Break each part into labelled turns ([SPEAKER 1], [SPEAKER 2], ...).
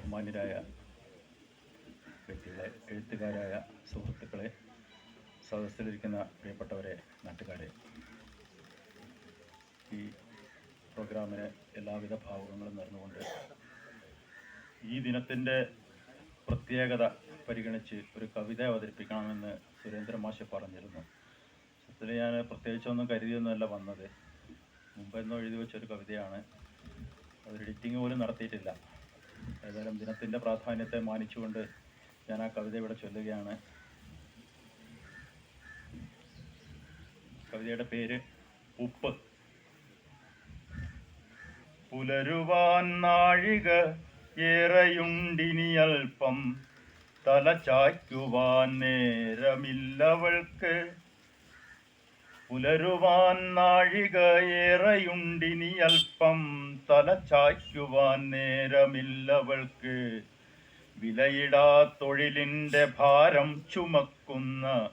[SPEAKER 1] ബഹുമാന്യരായ വ്യക്തികളെ എഴുത്തുകാരായ സുഹൃത്തുക്കളെ സദസ്സിലിരിക്കുന്ന പ്രിയപ്പെട്ടവരെ നാട്ടുകാരെ. ഈ പ്രോഗ്രാമിന് എല്ലാവിധ ഭാവുകങ്ങളും നേർന്നുകൊണ്ട് ഈ ദിനത്തിന്റെ പ്രത്യേകത പരിഗണിച്ച് ഒരു കവിത അവതരിപ്പിക്കണമെന്ന് സുരേന്ദ്ര മാഷ് പറഞ്ഞിരുന്നു. സത്യത്തിൽ ഞാൻ പ്രത്യേകിച്ചൊന്നും കരുതിയൊന്നുമല്ല വന്നത്. മുമ്പെന്നോ എഴുതി വെച്ചൊരു കവിതയാണ്. അതൊരു എഡിറ്റിംഗ് പോലും നടത്തിയിട്ടില്ല. ഏതായാലും ദിനത്തിന്റെ പ്രാധാന്യത്തെ മാനിച്ചുകൊണ്ട് ഞാൻ ആ കവിത ഇവിടെ ചൊല്ലുകയാണ്. കവിതയുടെ പേര് ഉപ്പ്. പുലരുവാൻ നാഴിക ഏറെയുണ്ടിനി അല്പം തല ചായ്ക്കുവാൻ നേരമില്ലവൾക്ക് പുലരുവാൻ നാഴിക ഏറെയുണ്ടിനി അല്പം തല ചായ്ക്കുവാൻ നേരമില്ലവൾക്ക്. വിലയിടാ തൊഴിലിന്റെ ഭാരം ചുമക്കുന്ന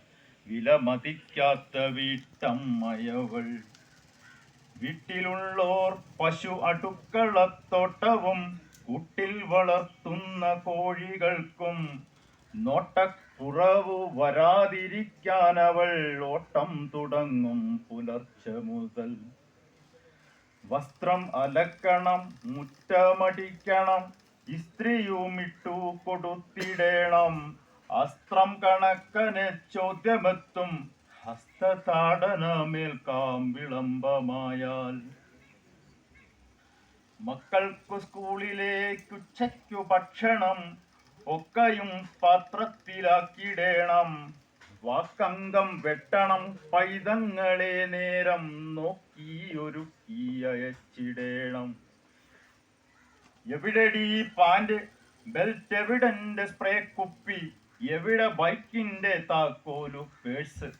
[SPEAKER 1] വിലമതിക്കാത്ത വീട്ടമ്മയവൾ. വീട്ടിലുള്ളോർ പശു അടുക്കളത്തോട്ടവും കൂട്ടിൽ വളർത്തുന്ന കോഴികൾക്കും നോട്ടക്കുറവ് വരാതിരിക്കാൻ അവൾ ഓട്ടം തുടങ്ങും പുലർച്ചെ മുതൽ. വസ്ത്രം അലക്കണം മുറ്റമടിക്കണം ഇസ്ത്രീയുമിട്ടു കൊടുത്തിടേണം. അസ്ത്രം കണക്കനെ ചോദ്യമെത്തും ഹസ്തതാടനമേൽക്കാം വിളംബമായാൽ. മക്കൾക്കു സ്കൂളിലേക്കുച്ചയ്ക്കു ഭക്ഷണം ഒക്കെയും പാത്രത്തിലാക്കിടേണം. വാക്കങ്കം വെട്ടണം പൈതങ്ങളെ നേരം നോക്കി ഒരുക്കി അയച്ചിടേണം. എവിടെടി പാന്റ് ബെൽറ്റ് എവിടെ സ്പ്രേ കുപ്പി? എവിടെ ബൈക്കിന്റെ താക്കോലു പേഴ്സ്?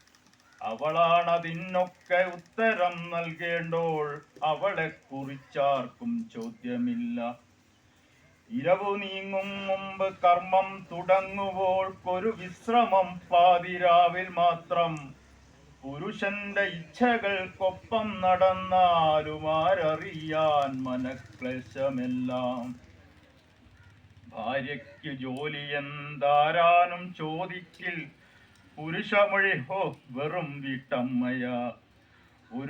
[SPEAKER 1] അവളാണതിനൊക്കെ ഉത്തരം നൽകേണ്ടോൾ. അവളെ കുറിച്ചാർക്കും ചോദ്യമില്ല. ഇരവു നീങ്ങും മുമ്പ് കർമ്മം തുടങ്ങുവോൾക്കൊരു വിശ്രമം പാതിരാവിൽ മാത്രം. പുരുഷന്റെ ഇച്ഛകൾക്കൊപ്പം നടന്നാരുമാരറിയാൻ മനക്ലേശമെല്ലാം. ഭാര്യയ്ക്ക് ജോലി എന്താരാനും ചോദിക്കിൽ പുരുഷമൊഴി ഹോ വെറും വീട്ടമ്മയ.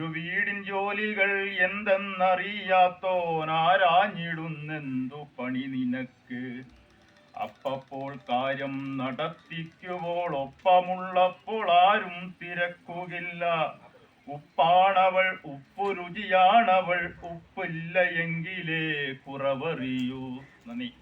[SPEAKER 1] വീടിൻ ജോലികൾ എന്തെന്നറിയാത്തോനാരാഞ്ഞിടുന്നെന്തു പണി നിനക്ക്? അപ്പപ്പോൾ കാര്യം നടത്തിക്കുമ്പോൾ ഒപ്പമുള്ളപ്പോൾ ആരും തിരക്കുകില്ല. ഉപ്പാണവൾ ഉപ്പു രുചിയാണവൾ ഉപ്പില്ല എങ്കിലേ കുറവറിയൂ. നന്ദി.